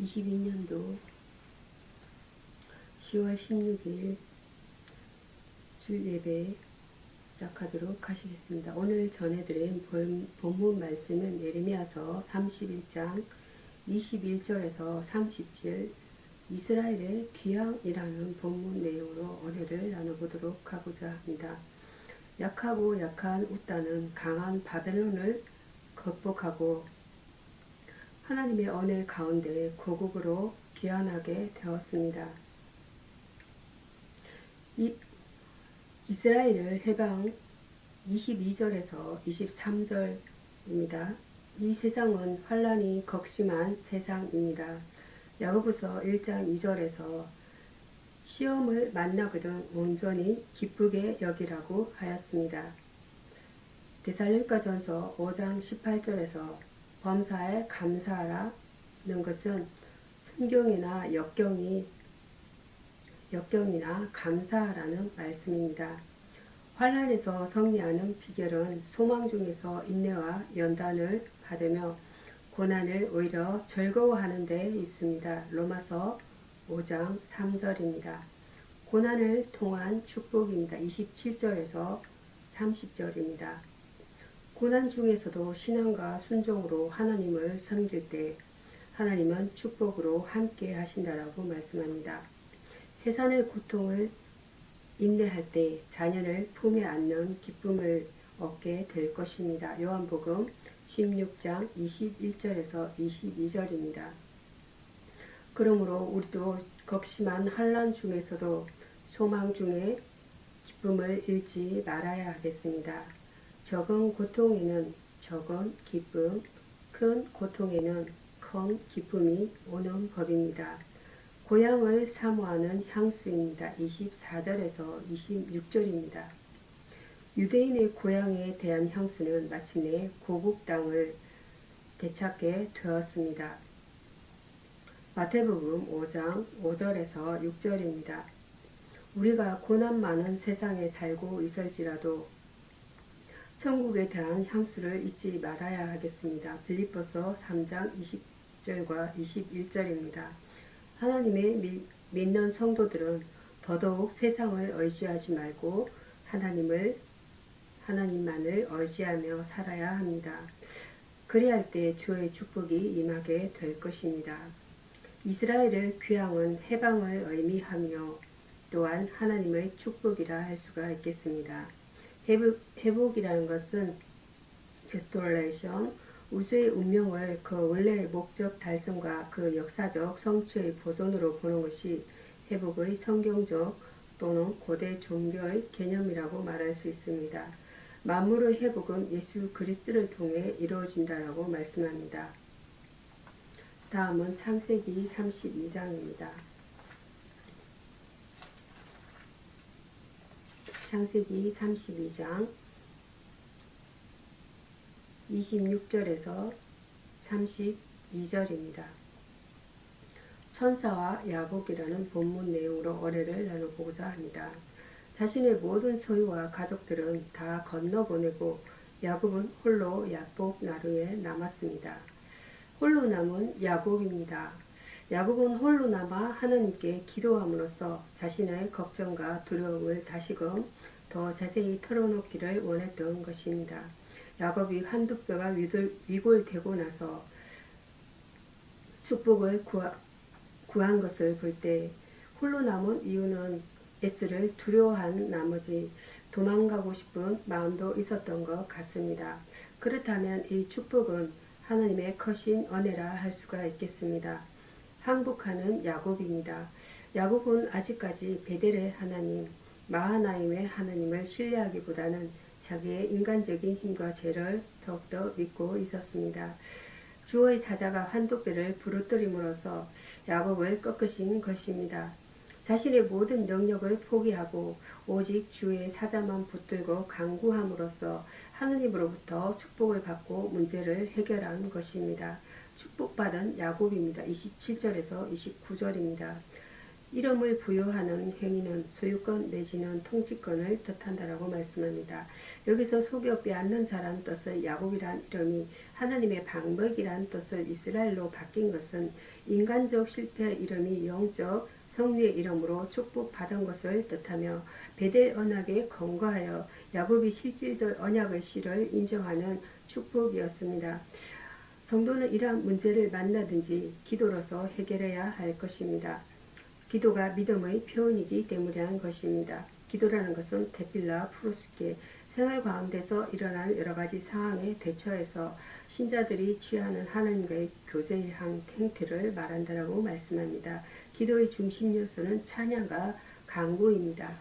2022년도 10월 16일 주예배 시작하도록 하시겠습니다. 오늘 전해드린 본문 말씀은 예레미야서 31장 21절에서 30절 이스라엘의 귀향이라는 본문 내용으로 어뢰를 나눠보도록 하고자 합니다. 약하고 약한 웃다는 강한 바벨론을 극복하고 하나님의 언혜 가운데 고국으로 귀환하게 되었습니다. 이, 이스라엘을 해방 22절에서 23절입니다. 이 세상은 환란이 극심한 세상입니다. 야고보서 1장 2절에서 시험을 만나거든 온전히 기쁘게 여기라고 하였습니다. 데살릴가전서 5장 18절에서 범사에 감사하라는 것은 순경이나 역경이 역경이나 감사하라는 말씀입니다. 환란에서 승리하는 비결은 소망 중에서 인내와 연단을 받으며 고난을 오히려 즐거워하는 데 있습니다. 로마서 5장 3절입니다. 고난을 통한 축복입니다. 27절에서 30절입니다. 고난 중에서도 신앙과 순종으로 하나님을 섬길 때 하나님은 축복으로 함께 하신다라고 말씀합니다. 해산의 고통을 인내할 때 자녀를 품에 안는 기쁨을 얻게 될 것입니다. 요한복음 16장 21절에서 22절입니다. 그러므로 우리도 극심한 환란 중에서도 소망 중에 기쁨을 잃지 말아야 하겠습니다. 적은 고통에는 적은 기쁨, 큰 고통에는 큰 기쁨이 오는 법입니다. 고향을 사모하는 향수입니다. 24절에서 26절입니다. 유대인의 고향에 대한 향수는 마침내 고국 땅을 되찾게 되었습니다. 마태복음 5장 5절에서 6절입니다. 우리가 고난 많은 세상에 살고 있을지라도 천국에 대한 향수를 잊지 말아야 하겠습니다. 빌립보서 3장 20절과 21절입니다. 하나님의 믿는 성도들은 더더욱 세상을 의지하지 말고 하나님을 하나님만을 의지하며 살아야 합니다. 그리할 때 주의 축복이 임하게 될 것입니다. 이스라엘의 귀향은 해방을 의미하며 또한 하나님의 축복이라 할 수가 있겠습니다. 회복, 회복이라는 것은 restoration, 우주의 운명을 그 원래의 목적 달성과 그 역사적 성취의 보존으로 보는 것이 회복의 성경적 또는 고대 종교의 개념이라고 말할 수 있습니다. 만물의 회복은 예수 그리스도를 통해 이루어진다라고 말씀합니다. 다음은 창세기 32장입니다. 창세기 32장 26절에서 32절입니다. 천사와 야곱이라는 본문 내용으로 어뢰를 나눠보고자 합니다. 자신의 모든 소유와 가족들은 다 건너보내고 야곱은 홀로 야복 나루에 남았습니다. 홀로 남은 야곱입니다. 야곱은 홀로 남아 하나님께 기도함으로써 자신의 걱정과 두려움을 다시금 더 자세히 털어놓기를 원했던 것입니다. 야곱이 한두 뼈가 위골되고 나서 축복을 구하, 구한 것을 볼 때 홀로 남은 이유는 에스를 두려워한 나머지 도망가고 싶은 마음도 있었던 것 같습니다. 그렇다면 이 축복은 하나님의 커신 은혜라 할 수가 있겠습니다. 항복하는 야곱입니다. 야곱은 아직까지 베델의 하나님, 마하나임의 하나님을 신뢰하기보다는 자기의 인간적인 힘과 죄를 더욱더 믿고 있었습니다. 주의 사자가 환도배를 부르뜨림으로써 야곱을 꺾으신 것입니다. 자신의 모든 능력을 포기하고 오직 주의 사자만 붙들고 강구함으로써 하느님으로부터 축복을 받고 문제를 해결한 것입니다. 축복받은 야곱입니다. 27절에서 29절입니다. 이름을 부여하는 행위는 소유권 내지는 통치권을 뜻한다라고 말씀합니다. 여기서 속여 빼앗는 자란 뜻의 야곱이란 이름이 하나님의 방백이란 뜻을 이스라엘로 바뀐 것은 인간적 실패 이름이 영적 성리의 이름으로 축복받은 것을 뜻하며 베델 언약에 건거하여 야곱이 실질적 언약의 실을 인정하는 축복이었습니다. 성도는 이러한 문제를 만나든지 기도로서 해결해야 할 것입니다. 기도가 믿음의 표현이기 때문이라는 것입니다. 기도라는 것은 테필라 프로스케 생활 가운데서 일어난 여러 가지 상황에 대처해서 신자들이 취하는 하나님과의 교제의 한 행태를 말한다라고 말씀합니다. 기도의 중심 요소는 찬양과 강구입니다.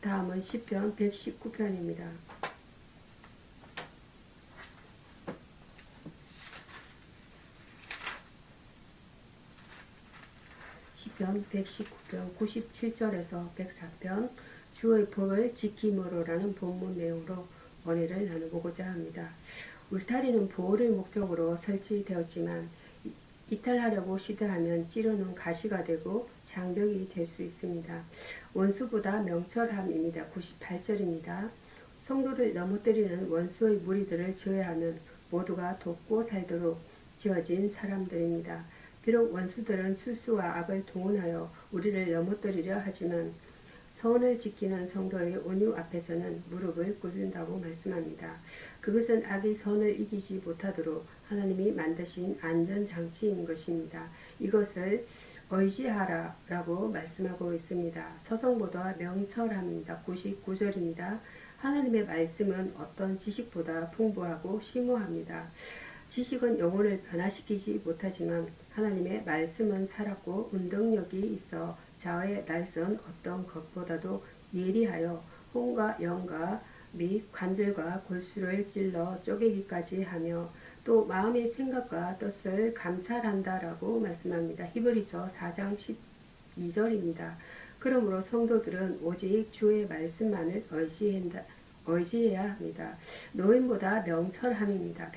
다음은 시편 119편입니다. 시편 119편 97절에서 104편 주의 법을 지킴으로라는 본문 내용으로 원의를 나눠보고자 합니다. 울타리는 보호를 목적으로 설치되었지만 이탈하려고 시도하면 찌르는 가시가 되고 장벽이 될 수 있습니다. 원수보다 명철함입니다. 98절입니다. 성도를 넘어뜨리는 원수의 무리들을 제외하면 모두가 돕고 살도록 지어진 사람들입니다. 비록 원수들은 술수와 악을 동원하여 우리를 넘어뜨리려 하지만 선을 지키는 성도의 온유 앞에서는 무릎을 꿇는다고 말씀합니다. 그것은 악이 선을 이기지 못하도록 하나님이 만드신 안전장치인 것입니다. 이것을 의지하라 라고 말씀하고 있습니다. 서성보다 명철합니다. 99절입니다. 하나님의 말씀은 어떤 지식보다 풍부하고 심오합니다. 지식은 영혼을 변화시키지 못하지만 하나님의 말씀은 살았고 운동력이 있어 자의 날선 어떤 것보다도 예리하여 혼과 영과 및 관절과 골수를 찔러 쪼개기까지 하며 또 마음의 생각과 뜻을 감찰한다라고 말씀합니다. 히브리서 4장 12절입니다. 그러므로 성도들은 오직 주의 말씀만을 의지한다, 의지해야 합니다. 노인보다 명철함입니다.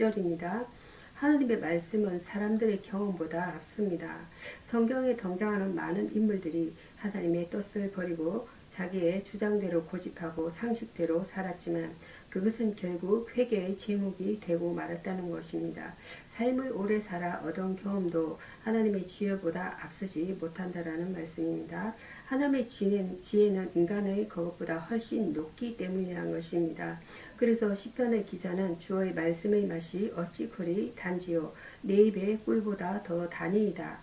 100절입니다. 하나님의 말씀은 사람들의 경험보다 앞섭니다. 성경에 등장하는 많은 인물들이 하나님의 뜻을 버리고 자기의 주장대로 고집하고 상식대로 살았지만 그것은 결국 회개의 제목이 되고 말았다는 것입니다. 삶을 오래 살아 얻은 경험도 하나님의 지혜보다 앞서지 못한다라는 말씀입니다. 하나님의 지혜는 인간의 그것보다 훨씬 높기 때문이라는 것입니다. 그래서 시편의 기자는 주의 말씀의 맛이 어찌 그리 단지요 내 입의 꿀보다 더 단이이다.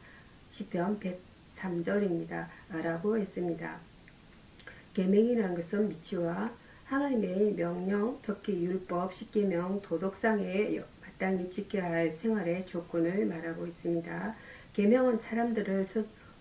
시편 103절입니다. 라고 했습니다. 계명이라는 것은 미치와 하나님의 명령, 특히 율법, 십계명, 도덕상에 마땅히 지켜야 할 생활의 조건을 말하고 있습니다. 계명은 사람들을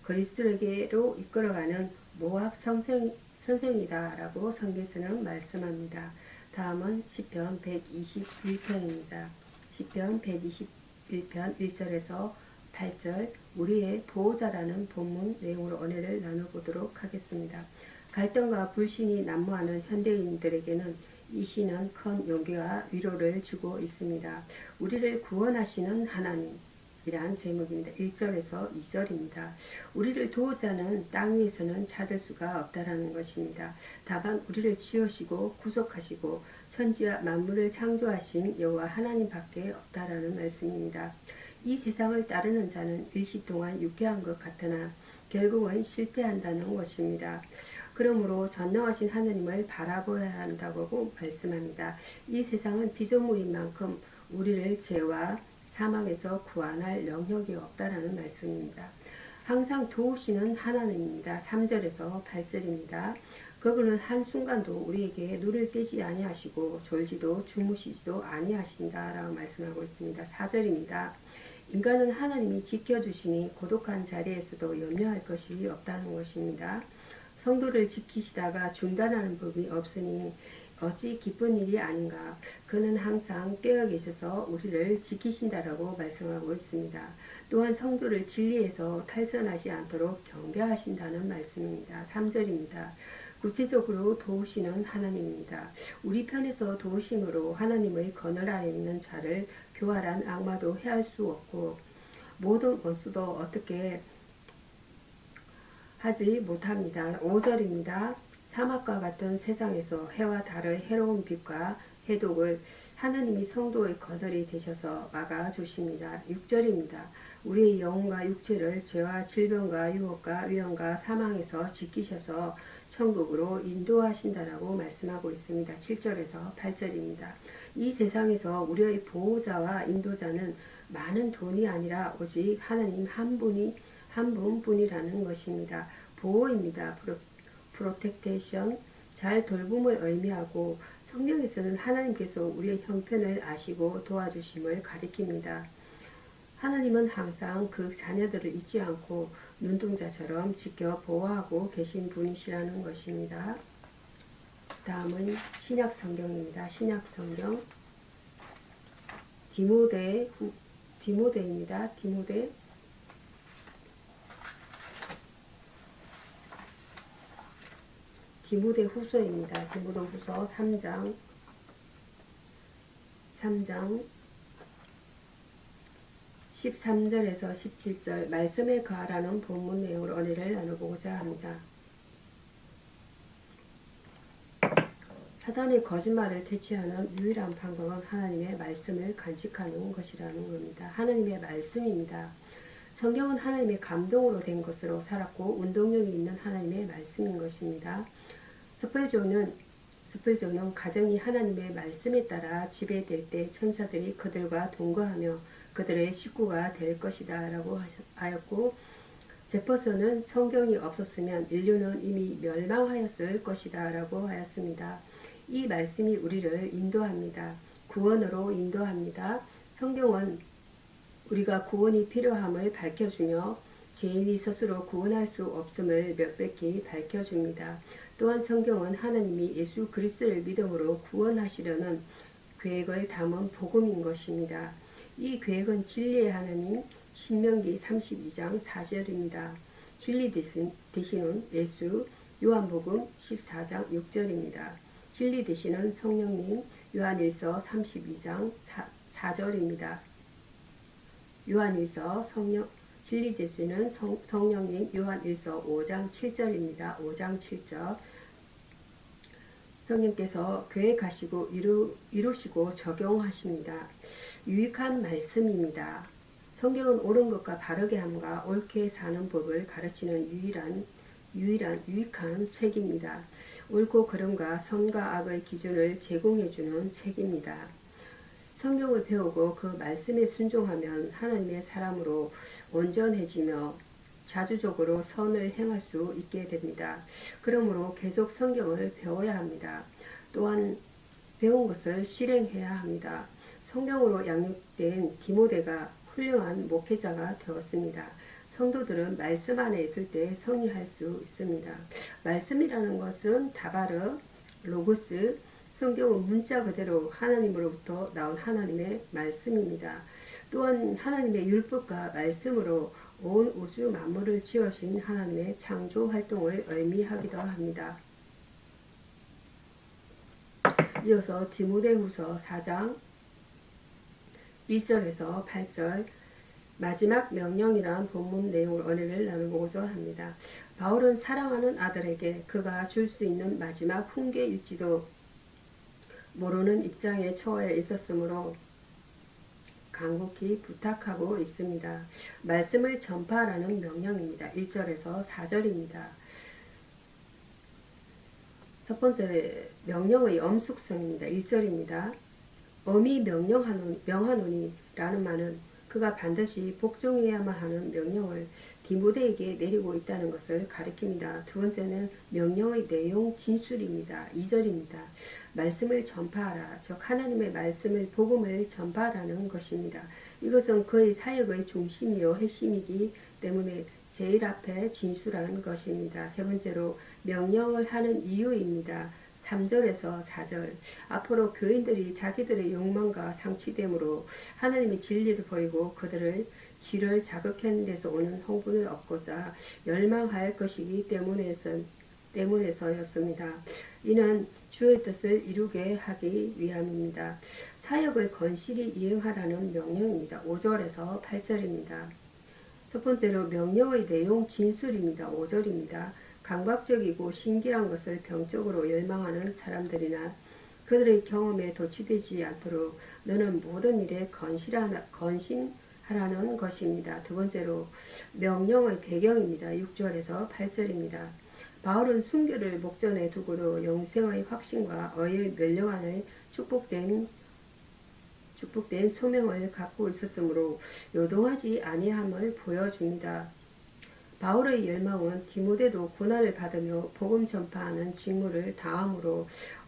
그리스도에게로 이끌어가는 모학 선생, 선생이다라고 성경에서는 말씀합니다. 다음은 시편 121편입니다. 시편 121편 1절에서 8절 우리의 보호자라는 본문 내용으로 언해를 나눠보도록 하겠습니다. 갈등과 불신이 난무하는 현대인들에게는 이 시는 큰 용기와 위로를 주고 있습니다. 우리를 구원하시는 하나님 이러한 제목입니다. 1절에서 2절입니다. 우리를 도우자는 땅 위에서는 찾을 수가 없다라는 것입니다. 다만 우리를 지으시고 구속하시고 천지와 만물을 창조하신 여호와 하나님 밖에 없다라는 말씀입니다. 이 세상을 따르는 자는 일시 동안 유쾌한 것 같으나 결국은 실패한다는 것입니다. 그러므로 전능하신 하나님을 바라보아야 한다고 말씀합니다. 이 세상은 피조물인 만큼 우리를 죄와 사망에서 구원할 영역이 없다라는 말씀입니다. 항상 도우시는 하나님입니다. 3절에서 8절입니다. 그분은 한순간도 우리에게 눈을 떼지 아니하시고 졸지도 주무시지도 아니하신다 라고 말씀하고 있습니다. 4절입니다. 인간은 하나님이 지켜주시니 고독한 자리에서도 염려할 것이 없다는 것입니다. 성도를 지키시다가 중단하는 법이 없으니 어찌 기쁜 일이 아닌가. 그는 항상 깨어 계셔서 우리를 지키신다라고 말씀하고 있습니다. 또한 성도를 진리에서 탈선하지 않도록 경배하신다는 말씀입니다. 3절입니다. 구체적으로 도우시는 하나님입니다. 우리 편에서 도우심으로 하나님의 거늘 아래 있는 자를 교활한 악마도 해할 수 없고 모든 원수도 어떻게 하지 못합니다. 5절입니다. 사막과 같은 세상에서 해와 달의 해로운 빛과 해독을 하느님이 성도의 거들이 되셔서 막아 주십니다. 6절입니다. 우리의 영혼과 육체를 죄와 질병과 유혹과 위험과 사망에서 지키셔서 천국으로 인도하신다라고 말씀하고 있습니다. 7절에서 8절입니다. 이 세상에서 우리의 보호자와 인도자는 많은 돈이 아니라 오직 하나님 한 분이 한 분뿐이라는 것입니다. 보호입니다. 프로, 프로텍테이션 잘 돌봄을 의미하고 성경에서는 하나님께서 우리의 형편을 아시고 도와주심을 가리킵니다. 하나님은 항상 그 자녀들을 잊지 않고 눈동자처럼 지켜 보호하고 계신 분이시라는 것입니다. 다음은 신약 성경입니다. 신약 성경 디모데 디모데입니다. 디모데 디모데 후서입니다. 디모데 후서 3장 3장 13절에서 17절 말씀에 가하라는 본문 내용을 은혜를 나눠보고자 합니다. 사단의 거짓말을 퇴치하는 유일한 방법은 하나님의 말씀을 간직하는 것이라는 겁니다. 하나님의 말씀입니다. 성경은 하나님의 감동으로 된 것으로 살았고 운동력이 있는 하나님의 말씀인 것입니다. 스펄조는 스펄조는 가정이 하나님의 말씀에 따라 지배될 때 천사들이 그들과 동거하며 그들의 식구가 될 것이다 라고 하였고 제퍼슨은 성경이 없었으면 인류는 이미 멸망하였을 것이다 라고 하였습니다. 이 말씀이 우리를 인도합니다. 구원으로 인도합니다. 성경은 우리가 구원이 필요함을 밝혀주며 죄인이 스스로 구원할 수 없음을 명백히 밝혀줍니다. 또한 성경은 하나님이 예수 그리스도를 믿음으로 구원하시려는 계획을 담은 복음인 것입니다. 이 계획은 진리의 하나님 신명기 32장 4절입니다. 진리 대신, 대신은 예수 요한복음 14장 6절입니다. 진리 되시는 성령님 요한일서 32장 4, 절입니다 요한일서 성령 진리 성, 성령님 요한일서 5장 7절입니다. 5장 7절 성령께서 계획하시고 이루, 이루시고 적용하십니다. 유익한 말씀입니다. 성경은 옳은 것과 바르게 함과 옳게 사는 법을 가르치는 유일한 유일한 유익한 책입니다. 옳고 그름과 선과 악의 기준을 제공해주는 책입니다. 성경을 배우고 그 말씀에 순종하면 하나님의 사람으로 온전해지며 자주적으로 선을 행할 수 있게 됩니다. 그러므로 계속 성경을 배워야 합니다. 또한 배운 것을 실행해야 합니다. 성경으로 양육된 디모데가 훌륭한 목회자가 되었습니다. 성도들은 말씀 안에 있을 때 성리할 수 있습니다. 말씀이라는 것은 다바르, 로고스, 성경은 문자 그대로 하나님으로부터 나온 하나님의 말씀입니다. 또한 하나님의 율법과 말씀으로 온 우주 만물을 지으신 하나님의 창조 활동을 의미하기도 합니다. 이어서 디모데후서 4장 1절에서 8절 마지막 명령이란 본문 내용을 은혜를 나누고자 합니다. 바울은 사랑하는 아들에게 그가 줄 수 있는 마지막 훈계일지도 모르는 입장에 처해 있었으므로 간곡히 부탁하고 있습니다. 말씀을 전파하라는 명령입니다. 1절에서 4절입니다. 첫 번째 명령의 엄숙성입니다. 1절입니다. 엄히 명령하노니, 명하노니 라는 말은 그가 반드시 복종해야만 하는 명령을 디모데에게 내리고 있다는 것을 가리킵니다. 두 번째는 명령의 내용 진술입니다. 2절입니다. 말씀을 전파하라. 즉 하나님의 말씀을 복음을 전파하라는 것입니다. 이것은 그의 사역의 중심이요 핵심이기 때문에 제일 앞에 진술한 것입니다. 세 번째로 명령을 하는 이유입니다. 3절에서 4절 앞으로 교인들이 자기들의 욕망과 상치됨으로 하나님의 진리를 버리고 그들을 길을 자극하는 데서 오는 홍분을 얻고자 열망할 것이기 때문에서, 때문에서였습니다. 이는 주의 뜻을 이루게 하기 위함입니다. 사역을 건실히 이행하라는 명령입니다. 5절에서 8절입니다. 첫 번째로 명령의 내용 진술입니다. 5절입니다. 감각적이고 신기한 것을 병적으로 열망하는 사람들이나 그들의 경험에 도취되지 않도록 너는 모든 일에 건실하나, 건신 하라는 것입니다. 두 번째로 명령의 배경입니다. 6절에서 8절입니다. 바울은 순교를 목전에 두고도 영생의 확신과 의의 멸령안을 축복된 축복된 소명을 갖고 있었으므로 요동하지 아니함을 보여줍니다. 바울의 열망은 디모데도 고난을 받으며 복음 전파하는 직무를 다함으로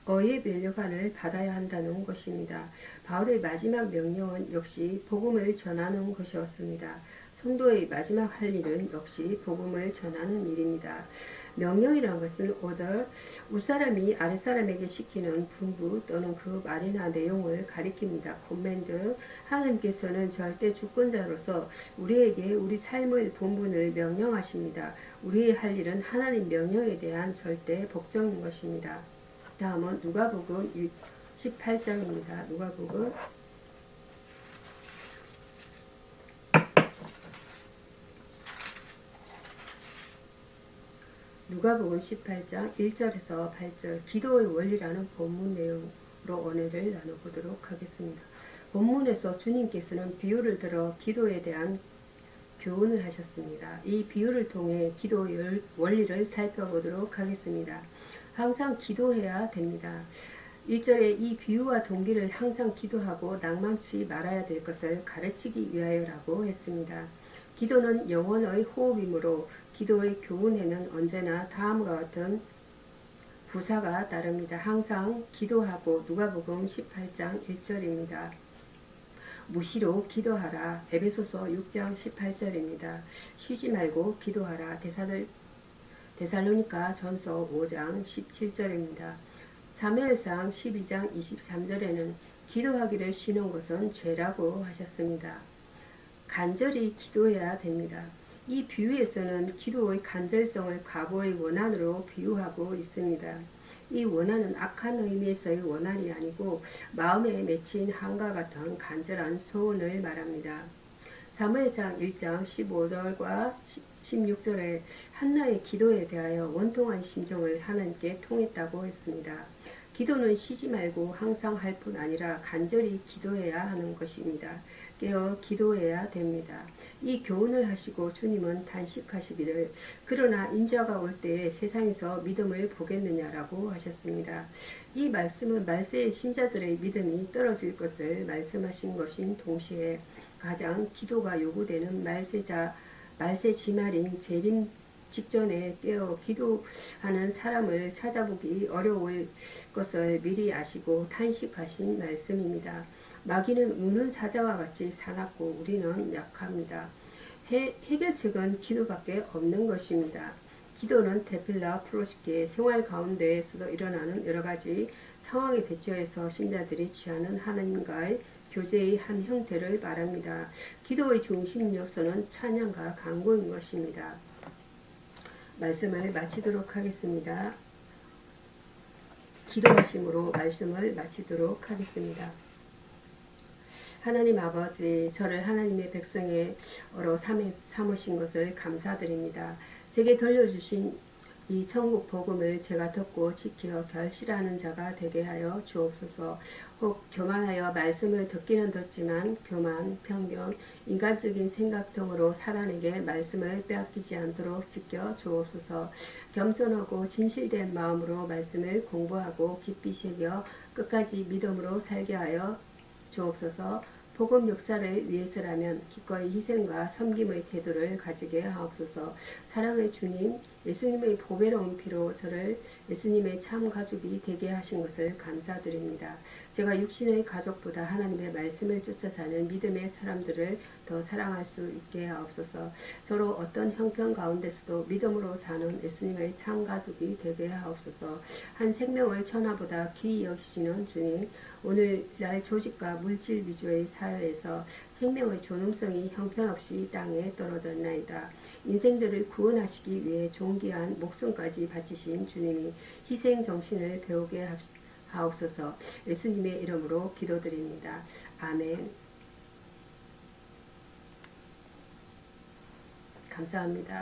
어의 면류관을 받아야 한다는 것입니다. 바울의 마지막 명령은 역시 복음을 전하는 것이었습니다. 성도의 마지막 할 일은 역시 복음을 전하는 일입니다. 명령이라는 것은 오더 윗사람이 아랫사람에게 시키는 분부 또는 그 말이나 내용을 가리킵니다. 코맨드 하나님께서는 절대 주권자로서 우리에게 우리 삶의 본분을 명령하십니다. 우리의 할 일은 하나님 명령에 대한 절대 복종인 것입니다. 다음은 누가복음 18장입니다. 누가복음 누가복음 18장 1절에서 8절 기도의 원리라는 본문 내용으로 은혜를 나눠보도록 하겠습니다. 본문에서 주님께서는 비유를 들어 기도에 대한 교훈을 하셨습니다. 이 비유를 통해 기도의 원리를 살펴보도록 하겠습니다. 항상 기도해야 됩니다. 1절에 이 비유와 동기를 항상 기도하고 낭만치 말아야 될 것을 가르치기 위하여라고 했습니다. 기도는 영혼의 호흡이므로 기도의 교훈에는 언제나 다음과 같은 부사가 따릅니다. 항상 기도하고 누가복음 18장 1절입니다. 무시로 기도하라. 에베소서 6장 18절입니다. 쉬지 말고 기도하라. 대사들 데살로니가 전서 5장 17절입니다. 사무엘상 12장 23절에는 기도하기를 쉬는 것은 죄라고 하셨습니다. 간절히 기도해야 됩니다. 이 비유에서는 기도의 간절성을 과거의 원한으로 비유하고 있습니다. 이 원한은 악한 의미에서의 원한이 아니고 마음에 맺힌 한과 같은 간절한 소원을 말합니다. 사무엘상 1장 15절과 16절에 한나의 기도에 대하여 원통한 심정을 하나님께 통했다고 했습니다. 기도는 쉬지 말고 항상 할 뿐 아니라 간절히 기도해야 하는 것입니다. 깨어 기도해야 됩니다. 이 교훈을 하시고 주님은 단식하시기를 그러나 인자가 올 때에 세상에서 믿음을 보겠느냐라고 하셨습니다. 이 말씀은 말세의 신자들의 믿음이 떨어질 것을 말씀하신 것인 동시에 가장 기도가 요구되는 말세자 말세 지말인 재림 직전에 깨어 기도하는 사람을 찾아보기 어려울 것을 미리 아시고 탄식하신 말씀입니다. 마귀는 우는 사자와 같이 사납고 우리는 약합니다. 해, 해결책은 기도밖에 없는 것입니다. 기도는 데필라 프로시케의 생활 가운데에서도 일어나는 여러 가지 상황에 대처해서 신자들이 취하는 하나님과의 교제의 한 형태를 말합니다. 기도의 중심 요소는 찬양과 강구인 것입니다. 말씀을 마치도록 하겠습니다. 기도하심으로 말씀을 마치도록 하겠습니다. 하나님 아버지, 저를 하나님의 백성으로 삼으신 것을 감사드립니다. 제게 돌려주신 이 천국 복음을 제가 듣고 지켜 결실하는 자가 되게 하여 주옵소서. 혹 교만하여 말씀을 듣기는 듣지만 교만, 편견, 인간적인 생각 등으로 사단에게 말씀을 빼앗기지 않도록 지켜 주옵소서. 겸손하고 진실된 마음으로 말씀을 공부하고 깊이 새겨 끝까지 믿음으로 살게 하여 주옵소서 복음 역사를 위해서라면 기꺼이 희생과 섬김의 태도를 가지게 하옵소서 사랑의 주님 예수님의 보배로운 피로 저를 예수님의 참 가족이 되게 하신 것을 감사드립니다. 제가 육신의 가족보다 하나님의 말씀을 쫓아 사는 믿음의 사람들을 더 사랑할 수 있게 하옵소서 저로 어떤 형편 가운데서도 믿음으로 사는 예수님의 참 가족이 되게 하옵소서 한 생명을 천하보다 귀히 여기시는 주님 오늘날 조직과 물질 위주의 사회에서 생명의 존엄성이 형편없이 땅에 떨어졌나이다. 인생들을 구원하시기 위해 존귀한 목숨까지 바치신 주님이 희생 정신을 배우게 하옵소서 예수님의 이름으로 기도드립니다. 아멘 감사합니다.